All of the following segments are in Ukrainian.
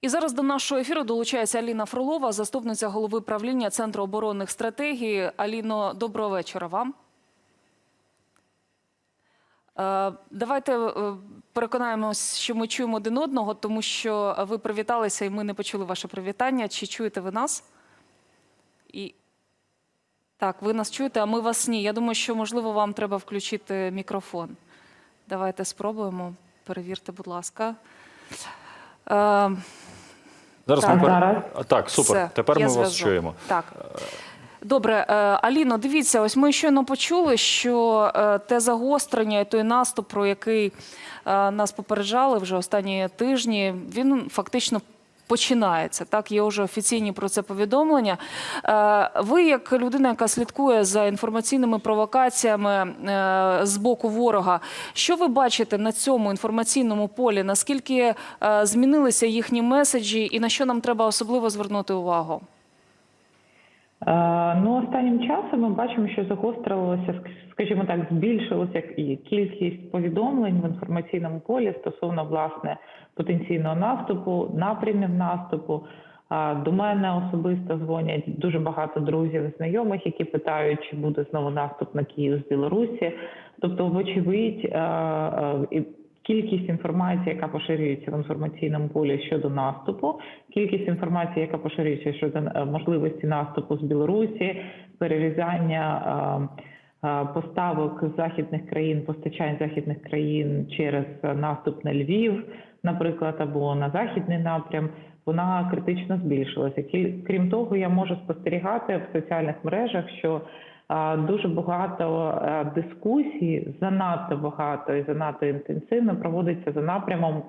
І зараз до нашого ефіру долучається Аліна Фролова, заступниця голови правління Центру оборонних стратегій. Аліно, доброго вечора вам. Е, Давайте е, переконаємось, що ми чуємо один одного, тому що ви привіталися, і ми не почули ваше привітання. Чи чуєте ви нас? І... Так, ви нас чуєте, а ми вас ні. Я думаю, що можливо вам треба включити мікрофон. Давайте спробуємо. Перевірте, будь ласка. Зараз Так. ми пер- Зараз. Так, супер. Все, Тепер ми ми вас чуємо. Так. Добре, е, Аліно, дивіться, ось ми щойно почули, що е, те загострення і той наступ, про який е, нас попереджали вже останні тижні, він фактично починається. Так, є вже офіційні про це повідомлення. Е, Ви, як людина, яка слідкує за інформаційними провокаціями е, з боку ворога, що ви бачите на цьому інформаційному полі? Наскільки е, змінилися їхні меседжі, і на що нам треба особливо звернути увагу? Е, Ну, останнім часом ми бачимо, що загострилося, скажімо так, збільшилося і кількість повідомлень в інформаційному полі стосовно власне потенційного наступу, напрямів наступу. До мене особисто дзвонять дуже багато друзів і знайомих, які питають, чи буде знову наступ на Київ з Білорусі. Тобто, вочевидь, е, е, кількість інформації, яка поширюється в інформаційному полі щодо наступу, кількість інформації, яка поширюється щодо е, можливості наступу з Білорусі, перерізання е, е, поставок західних країн, постачань західних країн через наступ на Львів, наприклад, або на західний напрям. Вона критично збільшилася. Крім того, я можу спостерігати в соціальних мережах, що дуже багато е, дискусій, занадто багато і занадто інтенсивно проводиться за напрямом,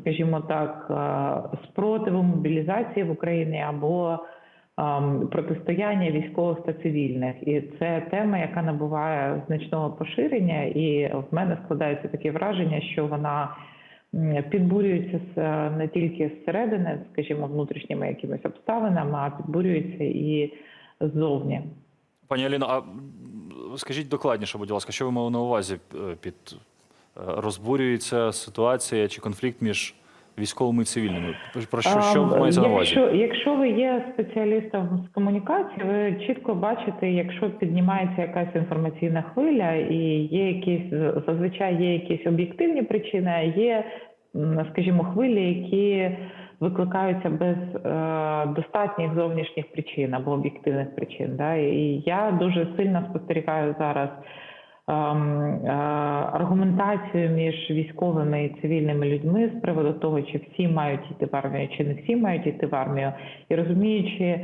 скажімо так, е, спротиву мобілізації в Україні або протистояння військових та цивільних, і це тема, яка набуває значного поширення, і в мене складається таке враження, що вона підбурюється е, не тільки зсередини, скажімо, внутрішніми якимись обставинами, а підбурюється і ззовні. Пані Аліно, а скажіть докладніше, будь ласка, що ви мали на увазі е, під е, розбурюється ситуація чи конфлікт між військовими і цивільними? Про що, що Ам, мається на увазі? Якщо, якщо ви є спеціалістом з комунікації, ви чітко бачите, якщо піднімається якась інформаційна хвиля, і є якісь зазвичай є якісь об'єктивні причини, а є, скажімо, хвилі, які викликаються без е, достатніх зовнішніх причин або об'єктивних причин. Да? І я дуже сильно спостерігаю зараз ем, е, аргументацію між військовими і цивільними людьми з приводу того, чи всі мають йти в армію, чи не всі мають йти в армію, і розуміючи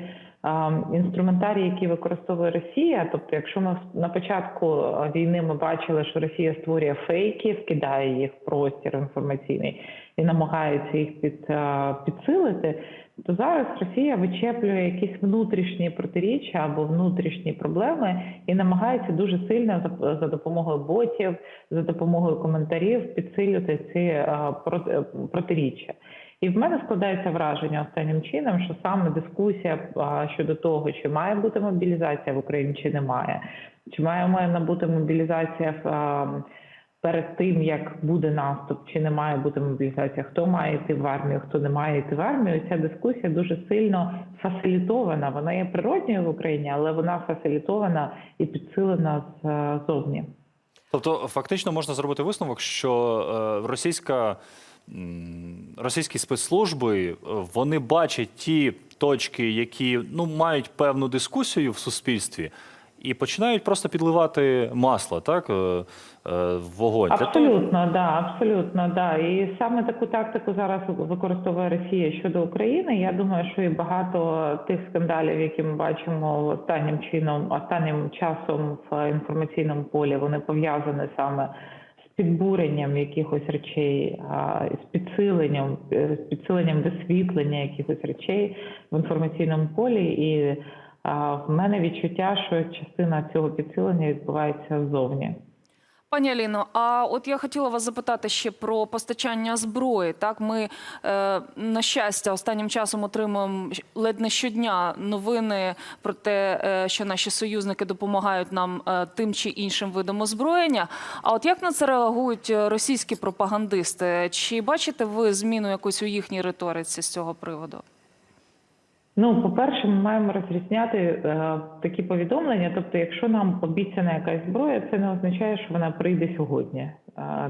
інструментарій, який використовує Росія. Тобто, якщо ми на початку е, війни ми бачили, що Росія створює фейки, вкидає їх в простір інформаційний і намагається їх під, е, підсилити. То зараз Росія вичеплює якісь внутрішні протиріччя або внутрішні проблеми і намагається дуже сильно за, допомогою ботів, за допомогою коментарів підсилювати ці е, протиріччя. І в мене складається враження останнім чином, що саме дискусія щодо того, чи має бути мобілізація в Україні, чи немає, чи має має бути мобілізація. Перед тим як буде наступ, чи не має бути мобілізація, хто має йти в армію, хто не має йти в армію. Ця дискусія дуже сильно фасилітована. Вона є природньою в Україні, але вона фасилітована і підсилена ззовні. Тобто, фактично можна зробити висновок, що е, російська, російські спецслужби е, вони бачать ті точки, які ну, мають певну дискусію в суспільстві, і починають просто підливати масло так, е, е, в вогонь. Абсолютно, да, абсолютно, да. І саме таку тактику зараз використовує Росія щодо України. Я думаю, що і багато тих скандалів, які ми бачимо останнім чином, останнім часом в інформаційному полі, вони пов'язані саме підбуренням якихось речей, з підсиленням, е, з підсиленням висвітлення якихось речей в інформаційному полі. І в мене відчуття, що частина цього підсилення відбувається ззовні. Пані Аліно, а от я хотіла вас запитати ще про постачання зброї. Так, ми е, на щастя останнім часом отримуємо ледь не щодня новини про те, е, що наші союзники допомагають нам е, тим чи іншим видом озброєння. А от як на це реагують е, російські пропагандисти? Чи бачите ви зміну якусь у їхній риториці з цього приводу? Ну, по-перше, ми маємо розрізняти е, такі повідомлення. Тобто, якщо нам обіцяна якась зброя, це не означає, що вона прийде сьогодні. Е,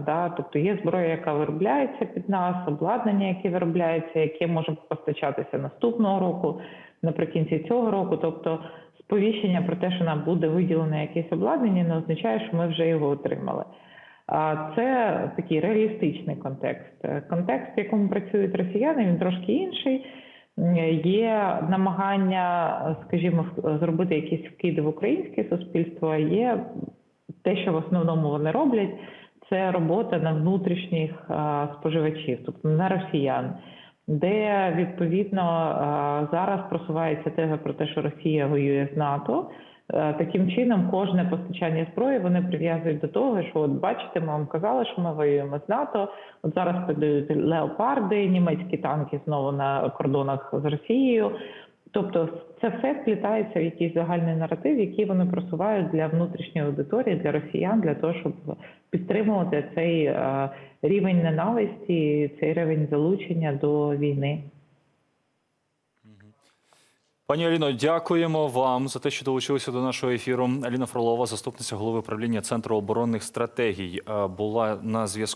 да? Тобто є зброя, яка виробляється під нас, обладнання, яке виробляється, яке може постачатися наступного року, наприкінці цього року. Тобто, сповіщення про те, що нам буде виділено якесь обладнання, не означає, що ми вже його отримали. А це такий реалістичний контекст. Контекст, в якому працюють росіяни, він трошки інший. Є намагання, скажімо, зробити якісь вкиди в українське суспільство. Є те, що в основному вони роблять, це робота на внутрішніх споживачів, тобто на росіян, де відповідно зараз просувається теза про те, що Росія воює з НАТО. Е, Таким чином, кожне постачання зброї вони прив'язують до того, що от бачите, ми вам казали, що ми воюємо з НАТО. От зараз подають леопарди, німецькі танки знову на кордонах з Росією. Тобто, це все вплітається в якийсь загальний наратив, який вони просувають для внутрішньої аудиторії, для росіян, для того, щоб підтримувати цей е, рівень ненависті, цей рівень залучення до війни. Пані Аліно, дякуємо вам за те, що долучилися до нашого ефіру. Аліна Фролова, заступниця голови правління Центру оборонних стратегій, е, була на зв'язку.